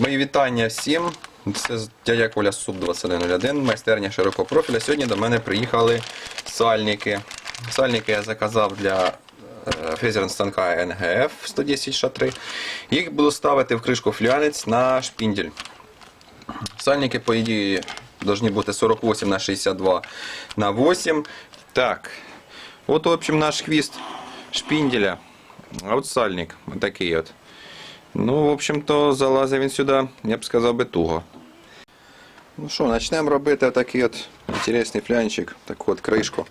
Мої вітання всім. Це дядя Коля Суб 2101, майстерня широкого профіля. Сьогодні до мене приїхали сальники. Сальники я заказав для е, фрезерного станка НГФ 110 Ш3. Їх буду ставити в кришку флянець на шпіндель. Сальники, по ідеї, повинні бути 48 на 62 на 8. Так. От, в общем, наш хвіст шпінделя. А от сальник. Отакий от. Ну, в общем-то, залазив він сюди, я б сказав би туго. Ну що, почнемо робити такий от інтересний флянчик, таку от кришку.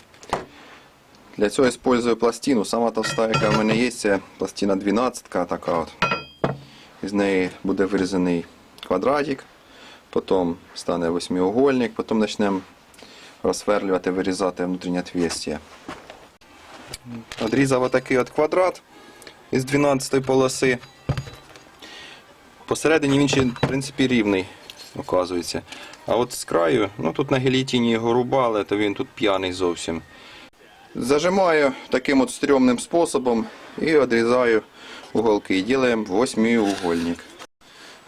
Для цього використовую пластину. Сама товста, яка в мене є, це пластина 12 така от. Із неї буде вирізаний квадратик, потім стане восьмиугольник, потім почнемо розсверлювати, вирізати внутрішнє отверстие. Одрізав отакий от квадрат із 12 полоси. Посередині він ще, в принципі, рівний, оказується. А от з краю, ну тут на гелітіні його рубали, то він тут п'яний зовсім. Зажимаю таким от стрьомним способом і відрізаю уголки. І ділаємо восьмиугольник.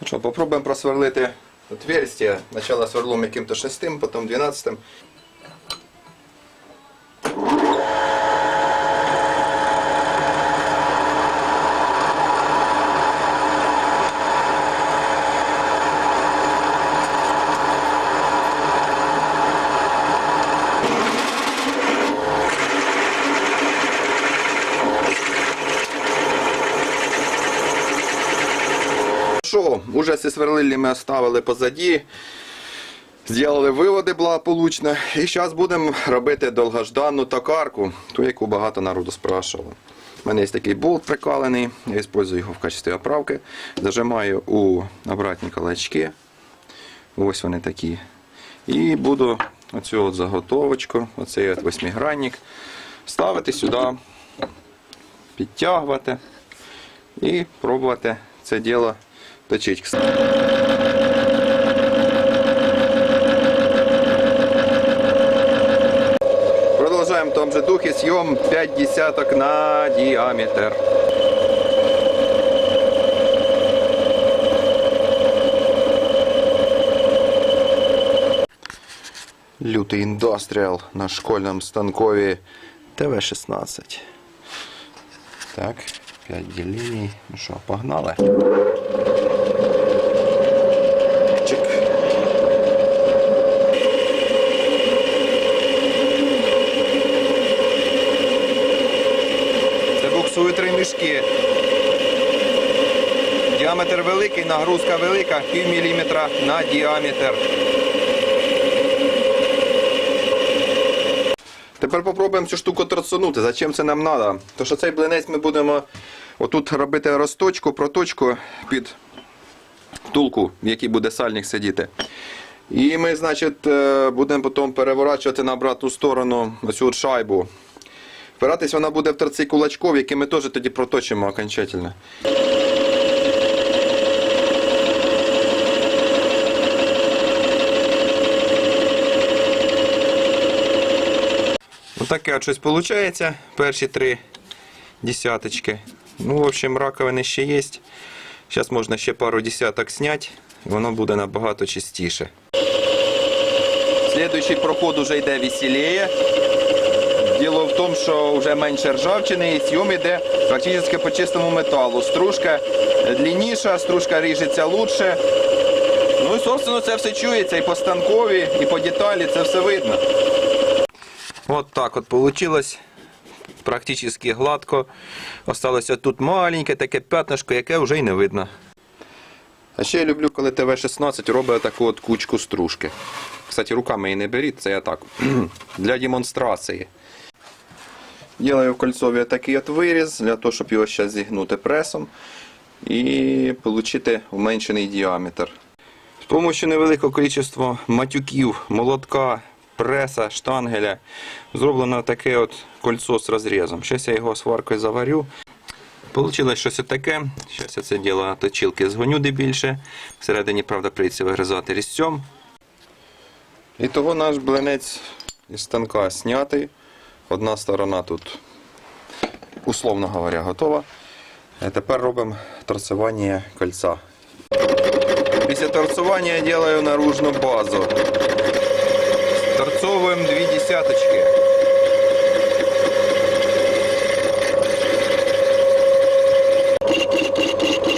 Ну що, попробуємо просверлити отверстие. Спочатку сверлом яким-то шестим, потім дванадцятим. Ці сверлильні ми оставили позаді. Зробили виводи благополучно. І зараз будемо робити довгожданну токарку, ту, яку багато народу спрашувало. У мене є такий болт прикалений, я використовую його в качестві оправки. Зажимаю у обратні колечки. Ось вони такі. І буду оцю от заготовочку, оцей от восьмигранник, ставити сюди, підтягувати і пробувати це діло точити. Продолжаем в том же духе. Съем 5 десяток на диаметр. Лютий індастріал на школьному станкові ТВ-16. Так, 5 діліній. Ну що, погнали? Буксує три мішки. Діаметр великий, нагрузка велика, пів міліметра на діаметр. Тепер попробуємо цю штуку торцанути. Зачем це нам треба? Тому що цей блинець ми будемо отут робити розточку, проточку під втулку, в якій буде сальник сидіти. І ми, значить, е, будемо потім переворачувати на обратну сторону оцю от шайбу. Впиратись вона буде в торці кулачков, які ми теж тоді проточимо окончательно. Отаке от щось виходить. Перші три десяточки. Ну, в общем, раковини ще є. Зараз можна ще пару десяток зняти, воно буде набагато чистіше. Слідуючий проход вже йде веселіє. Діло в тому, що вже менше ржавчини і зйом йде практично по чистому металу. Стружка длинніша, стружка ріжеться лучше. Ну і собственно це все чується і по станкові, і по деталі, це все видно. Вот так от получилось. Практично гладко. Осталося тут маленьке таке п'ятнишко, яке вже й не видно. А ще я люблю, коли ТВ-16 робить таку от кучку стружки. Кстати, руками її не беріть, це я так. Для демонстрації. Ділаю в кольцові такий от виріз, для того, щоб його ще зігнути пресом і отримати уменшений діаметр. З допомогою невеликого кількості матюків, молотка, преса, штангеля зроблено таке от кольцо з розрізом. Зараз я його сваркою заварю. Получилось щось таке. Зараз я це діло на точилки згоню де. Всередині, правда, прийдеться вигризати різцем. І того наш блинець із станка знятий. Одна сторона тут, условно говоря, готова. Тепер робимо торцевання кольця. Після торцування я делаю наружну базу. Торцовуємо дві десяточки.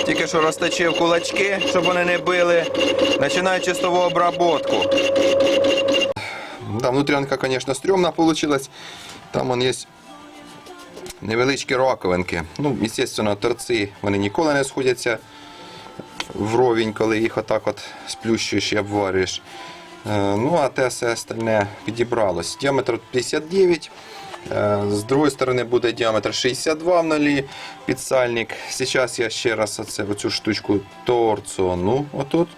Тільки що розточив кулачки, щоб вони не били. Починаю чистову обработку. Да, внутрянка, конечно, стрёмна получилась. Там он є невеличкі раковинки. Ну, естественно, торці вони ніколи не сходяться вровень, коли їх отак от сплющуєш і обварюєш. Е, Ну, а те все остальне підібралось. Діаметр 59. Е, З другої сторони буде діаметр 62 в нолі підсальник. Зараз я ще раз оце, оцю штучку торцону отут.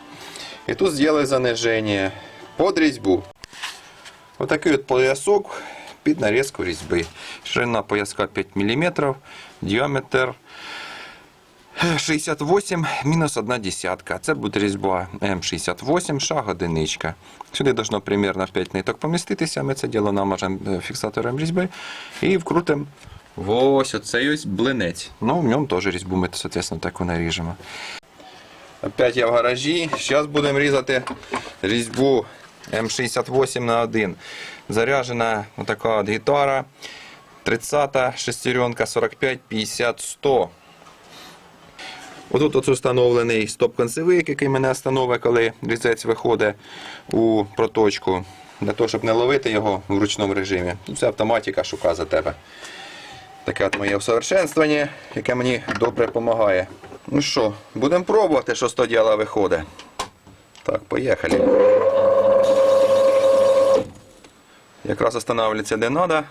І тут зроблю заниження під різьбу. Отакий от поясок під нарізку різьби. Ширина пояска 5 мм, діаметр 68 мінус 1 десятка. Це буде різьба М68, шаг одиничка. Сюди должно примерно 5 ниток поміститися. Ми це діло намажемо е, фіксатором різьби і вкрутимо ось оцей ось блинець. Ну, в ньому теж різьбу ми, соответственно, таку наріжемо. Опять я в гаражі. Зараз будемо різати різьбу М68 на 1. Заряджена така от гітара. 30 шестеренка 45 50 100. Отут оце встановлений стоп-концевик, який мене встановить, коли різець виходить у проточку. Для того, щоб не ловити його в ручному режимі. Це автоматика шукає за тебе. Таке от моє усовершенствування, яке мені добре допомагає. Ну що, будемо пробувати, що з того діла виходить. Так, поїхали. Якраз останавливаться де треба.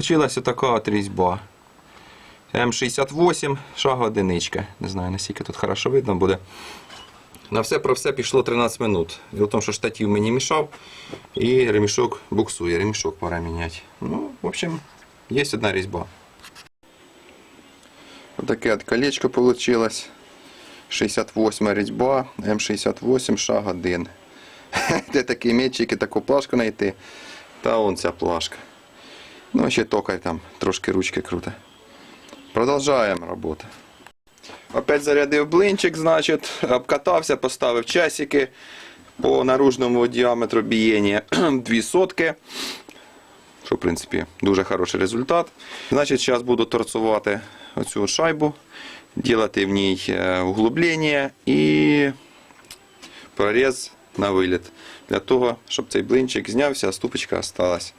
Получилась така от різьба. М68, шаг одиничка. Не знаю, наскільки тут хорошо видно буде. На все про все пішло 13 минут. Діло в тому, що штатив мені мішав і ремішок буксує. Ремішок пора міняти. Ну, в общем, є одна різьба. Отаке от колечко получилось. 68 різьба, М68, шаг 1. Де такі мечики, таку плашку знайти. Та он ця плашка. Ну, ще токар там трошки ручки круто. Продовжуємо роботу. Опять зарядив блинчик, значить, обкатався, поставив часики по наружному діаметру бієння 2 сотки. Що, в принципі, дуже хороший результат. Значить, зараз буду торцувати оцю шайбу, робити в ній е, углублення і проріз на виліт. Для того, щоб цей блинчик знявся, а ступочка осталась.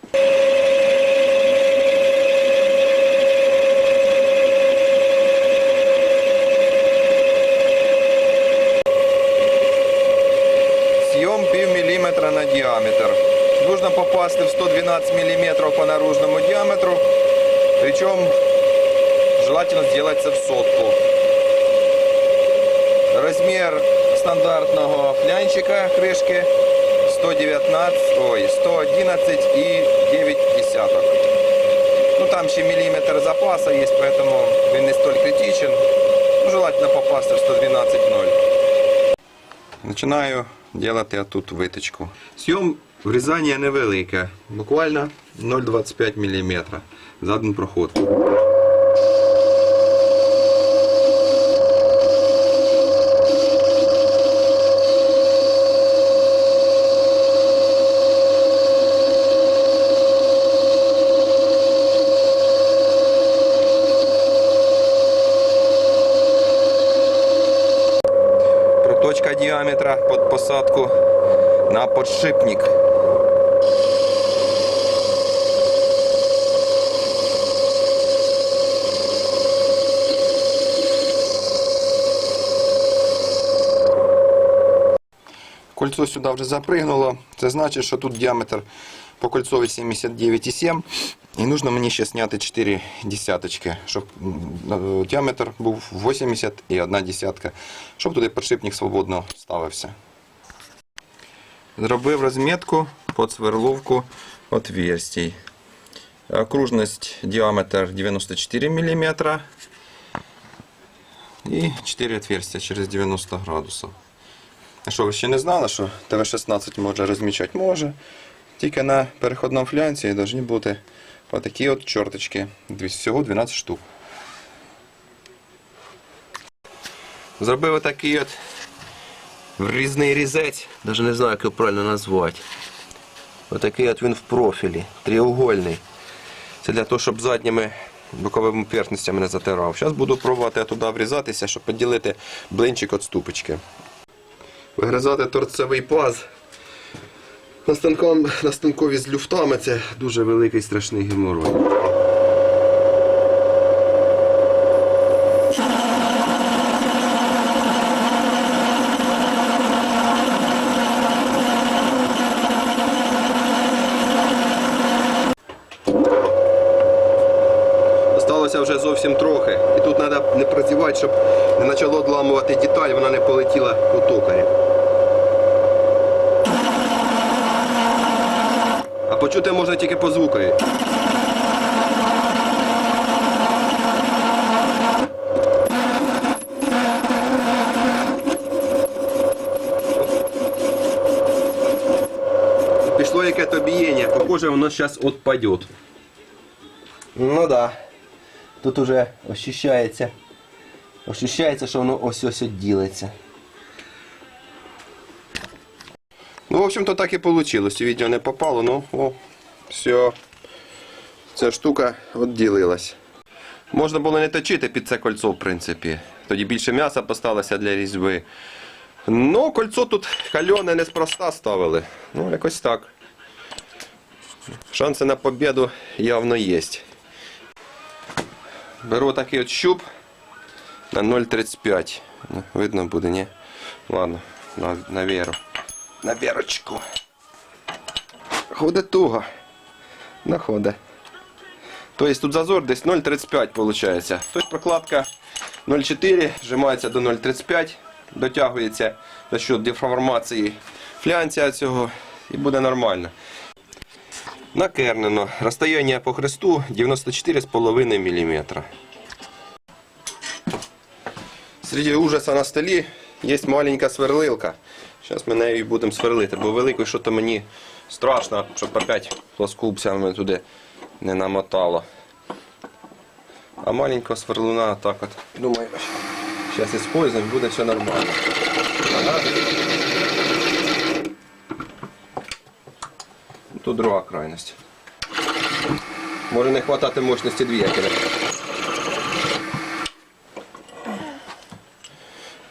Съем пів миллиметра на диаметр Нужно попасть в 112 миллиметров по наружному диаметру. Причем желательно сделать это в сотку. Размер стандартного флянчика крышки 119, ой, 111 и 9 десяток. Ну там ще миллиметр запаса есть, поэтому він не столь критичен. Ну, желательно попасть в 112,0. Починаю робити тут виточку. Сйом врізання невелике, буквально 0,25 мм за один проход. Проточка діаметра під посадку на подшипник. Кольцо сюди вже запригнуло. Це значить, що тут діаметр по кольцові 79,7. І нужно мені ще зняти 4 десяточки, щоб діаметр був 80 і 1 десятка, щоб туди подшипник свободно ставився. зробив розмітку під сверловку отверстий. Окружність діаметр 94 мм. І 4 отверстия через 90 градусів. Що, ви ще не знали, що ТВ-16 може розмічати? Може. Тільки на переходному флянці повинні бути отакі от чорточки. Всього 12 штук. Зробив отакий от різний різець. Даже не знаю, як його правильно назвати. Отакий от він в профілі, тріугольний. Це для того, щоб задніми боковими поверхностями не затирав. Зараз буду пробувати туди врізатися, щоб поділити блинчик від ступочки. Вигризати торцевий паз. На, станком, на станкові з люфтами це дуже великий страшний геморрой. Осталося вже зовсім трохи. І тут треба не прозівати, щоб не почало одламувати деталь, вона не полетіла у токарі. А почути можна тільки по звукові. Пішло яке то бієння. Похоже, воно зараз відпаде. Ну да. Тут уже ощущається. Ощущається, що воно ось ось ділиться. Ну, в общем-то, так і вийшло. Відео не попало, ну, о, все. Ця штука відділилась. Можна було не точити під це кольцо, в принципі. Тоді більше м'яса посталося для різьби. Ну, кольцо тут кальоне неспроста ставили. Ну, якось так. Шанси на победу явно є. Беру такий от щуп на 0,35. Ну, Видно буде, ні? Ладно, на, на віру. На вірочку. Ходить туго. Находить. Тобто тут зазор десь 0,35 виходить. Тобто прокладка 0,4 вжимається до 0,35, дотягується за счет деформації флянця цього і буде нормально. Накернено. Розстояння по хресту 94,5 мм. Среди ужаса на столі є маленька сверлилка. Зараз ми нею і будемо сверлити, бо великою що то мені страшно, щоб опять плоскупцями туди не намотало. А маленького сверлуна так от. Думаю, зараз используємо, буде все нормально. Ага. Тут друга крайність. Може не хватати мощності двигателя.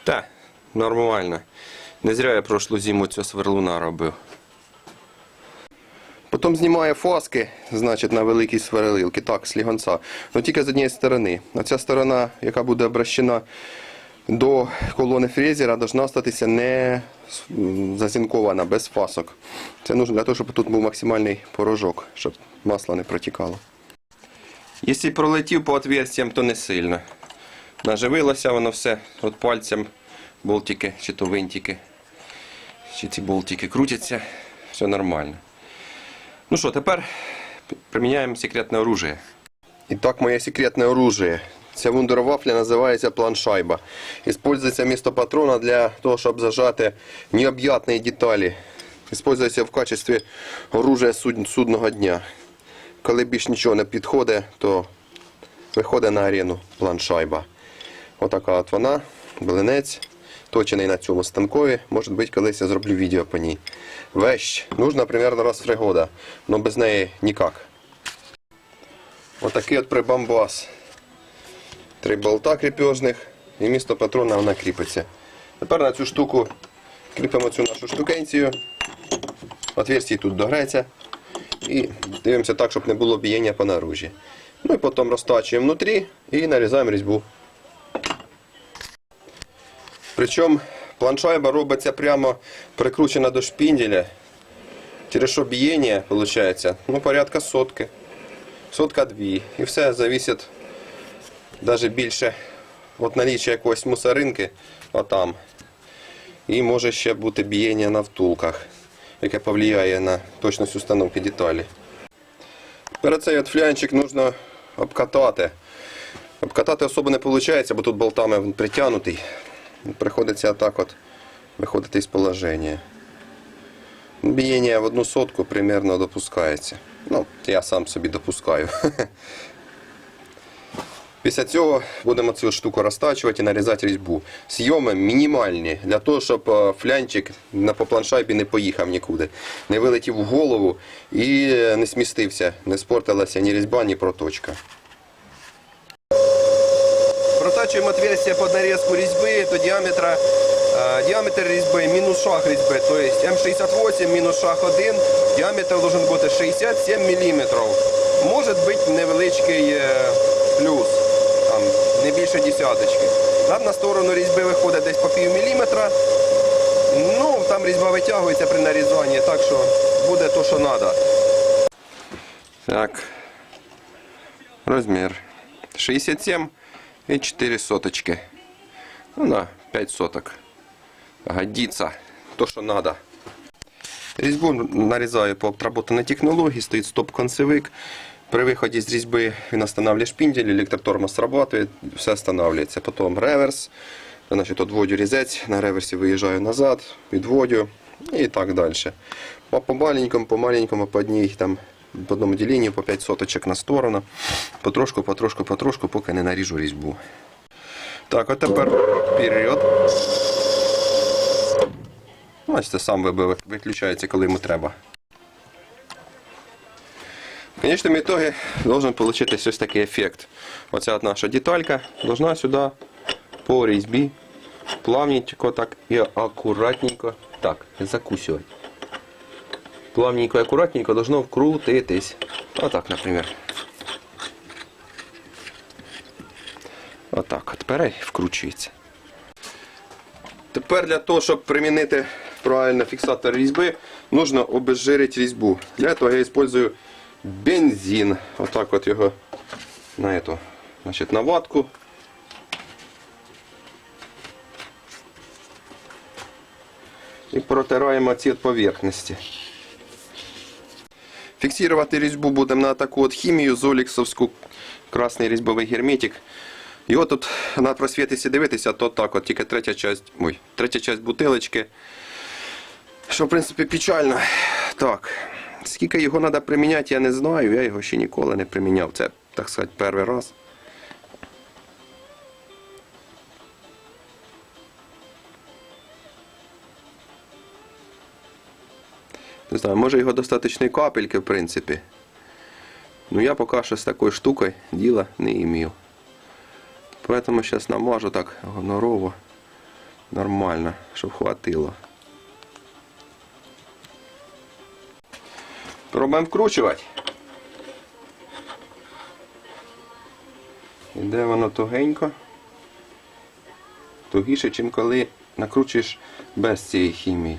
Так, нормально. Не зря я прошлу зиму цього сверлуна робив. Потім знімає фаски, значить, на великій сверлилці, так, з лігонця. Ну тільки з однієї сторони. А ця сторона, яка буде обращена до колони фрезера, должна статися не зазінкована, без фасок. Це нужно для того, щоб тут був максимальний порожок, щоб масло не протікало. Якщо пролетів по отверстям, то не сильно. Наживилося воно все от пальцем, болтики чи то винтики, чи ці болтики крутяться, все нормально. Ну що, тепер приміняємо секретне оружие. І так, моє секретне оружие. Ця вундервафля називається планшайба. Использується місто патрона для того, щоб зажати необ'ятні деталі. Использується в качестві оружия суд- судного дня. Коли більш нічого не підходить, то виходить на арену планшайба. Отака от вона, блинець, точений на цьому станкові. Може бути, колись я зроблю відео по ній. Вещь. Нужна примерно раз в три года, но без неї ніяк. Отакий от прибамбас. Три болта кріпежних і місто патрона вона кріпиться. Тепер на цю штуку кріпимо цю нашу штукенцію. Отверстій тут догреться. І дивимося так, щоб не було бієння по наружі. Ну і потім розтачуємо внутрі і нарізаємо різьбу. Причому планшайба робиться прямо прикручена до шпінделя. Через що бієння, виходить, ну, порядка сотки. Сотка дві. І все зависить навіть більше від наліччя якоїсь мусоринки отам. І може ще бути бієння на втулках. яке повлияє на точність установки деталі. Перед цей от флянчик потрібно обкатати. Обкатати особо не виходить, бо тут болтами притягнутий. Приходиться так от виходити із положення. Бієння в одну сотку примерно допускається. Ну, я сам собі допускаю. Після цього будемо цю штуку розтачувати і нарізати різьбу. Сйоми мінімальні для того, щоб е, флянчик по планшайбі не поїхав нікуди, не вилетів в голову і е, не смістився, не спортилася ні різьба, ні проточка. Протачуємо отверстие під нарізку різьби до діаметра. е, Діаметр різьби мінус шаг різьби, тобто М68 мінус шаг 1, діаметр має бути 67 мм. Може бути невеличкий плюс, не більше десяточки. Нам на сторону різьби виходить десь по пів міліметра. Ну, там різьба витягується при нарізанні, так що буде то, що треба. Так. Розмір 67 і 4 соточки. Ну, на 5 соток. Годиться. То, що треба. Різьбу нарізаю по обработаній технології, стоїть стоп-концевик. При виході з різьби він встановлює шпіндель, електротормоз срабатує, все встановлюється. Потім реверс. Значить, відводю різець, на реверсі виїжджаю назад, відводю і так далі. По маленькому, по маленькому, по одній там, по одному ділінню, по 5 соточок на сторону. Потрошку, потрошку, потрошку, поки не наріжу різьбу. Так, от тепер вперед. Бачите, сам вибив, виключається, коли йому треба. В конечном итоге должен получиться ось такий ефект. Оця от наша деталька должна сюди по різьбі плавненько так і акуратненько так закусувати. Плавненько і акуратненько должно вкрутитись. Отак, наприклад. Отак от бере і вкручується. Тепер для того, щоб примінити правильно фіксатор різьби, нужно обезжирити різьбу. Для цього я використовую бензин. Отак от його на эту, значить, на ватку. І протираємо ці поверхності. Фіксувати різьбу будемо на таку от хімію золіксовську, красний різьбовий герметик. Його тут на просвітися дивитися, то так от, тільки третя часть, ой, третя часть бутилочки. Що, в принципі, печально. Так. Скільки його треба приміняти, я не знаю. Я його ще ніколи не приміняв. Це, так сказати, перший раз. Не знаю, може його достатньо капельки, в принципі. Ну я поки що з такою штукою діла не імів. Поэтому сейчас намажу так гонорово. Нормально, щоб хватило. Пробуємо вкручувати. Іде воно тугенько. Тугіше, чим коли накручуєш без цієї хімії.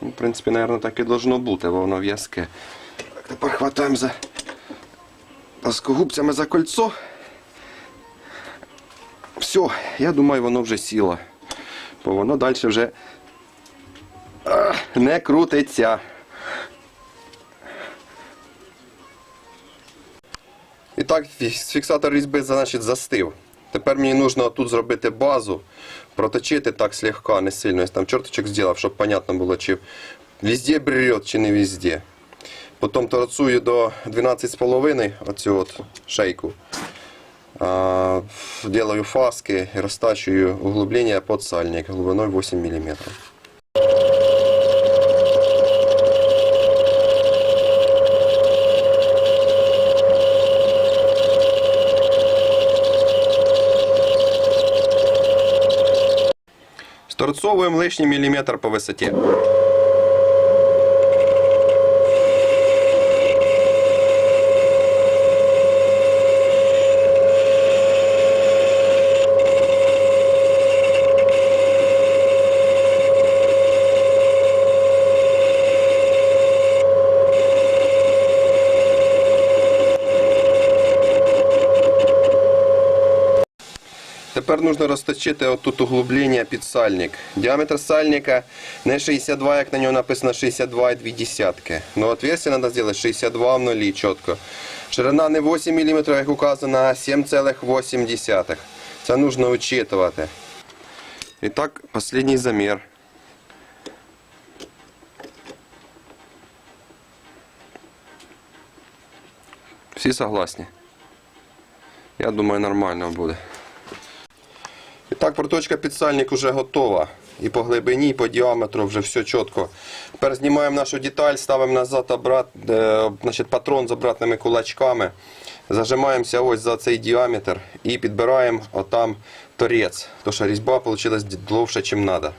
Ну, В принципі, мабуть, так і должно бути, бо воно в'язке. Так, тепер хватаємо за плоскогубцями за кольцо. Все, я думаю, воно вже сіло. Бо воно далі вже не крутиться. І так, фіксатор різьби значить, застив. Тепер мені потрібно тут зробити базу, проточити так слегка, не сильно. Я там черточок зробив, щоб понятно було, чи везде брет, чи не везде. Потім торцую до 12,5 оцю от шейку. Делаю фаски розтачую углублення під сальник глибиною 8 мм. Сторцовуємо лишній міліметр по висоті. Нужно розточити отут углублення під сальник. Діаметр сальника не 62, як на нього написано 62,2 десятки. Но отверстие треба зробити 62 в нулі чітко. Ширина не 8 мм, як указано, а 7,8. Це нужно учитувати. І так, останній замір. Всі согласні? Я думаю, нормально буде. І так, проточка під сальник вже готова. І по глибині, і по діаметру вже все чітко. Тепер знімаємо нашу деталь, ставимо назад обрат, е, значить, патрон з обратними кулачками. Зажимаємося ось за цей діаметр і підбираємо отам торець. Тому що різьба вийшла довше, ніж треба.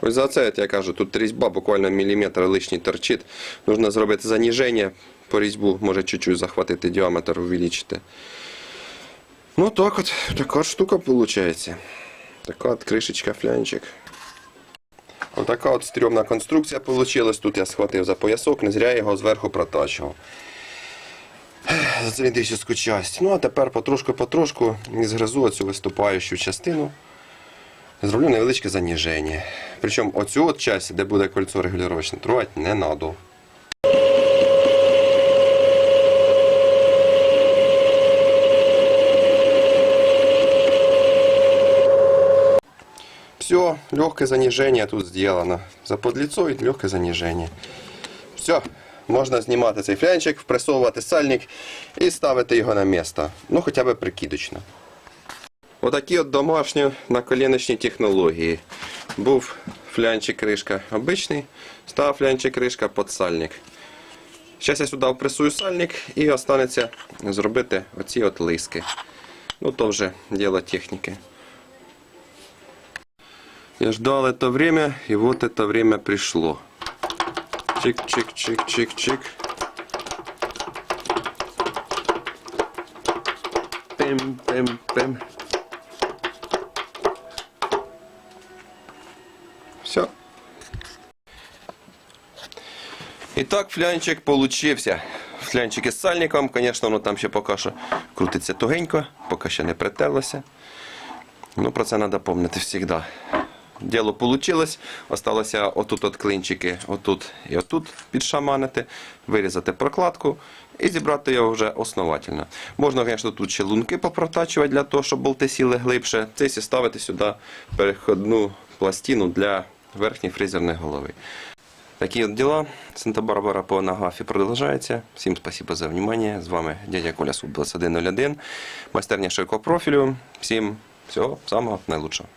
Ось за це от я кажу, тут різьба буквально міліметр лишній торчить. Нужно зробити заніження по різьбу, може чуть-чуть захватити діаметр, увеличити. Ну так от, така штука виходить. Така от кришечка флянчик. Ось така от стрьомна конструкція вийшла. Тут я схватив за поясок, не зря його зверху протачував. За циліндричну часть. Ну а тепер потрошку-потрошку згризу оцю виступаючу частину. Зроблю невеличке заніження. Причому оцю от часть, де буде кольцо регулювачне, трогати не треба. Все, легкое занижение тут сделано. За подлицо і легке занижение. Все, можна знімати цей флянчик, впресовувати сальник і ставити його на місце. Ну, хоча б прикидочно. Отакі от домашні наколеночні технології. Був флянчик кришка обичний, став флянчик кришка під сальник. Зараз я сюди впресую сальник і останеться зробити оці от лиски. Ну то вже діло техніки. Я ждал это время, и вот это время пришло. Чик-чик-чик-чик-чик. Пим-пим-пим. Все. Итак, флянчик получився. Флянчик із сальником, звісно, воно там ще поки що крутиться тугенько, поки ще не притерлося. Ну, про це треба пам'ятати завжди. Діло вийшло. Осталося отут от клинчики, отут і отут підшаманити, вирізати прокладку і зібрати його вже основательно. Можна, звісно, тут ще лунки попротачувати для того, щоб болти сіли глибше. Це ставити сюди переходну пластину для верхньої фрезерної голови. Такі от діла. Санта-Барбара по Нагафі продовжується. Всім спасибо за внимание. З вами дядя Коля Суб 2101. Майстерня широкого профілю. Всім всього самого найлучшого.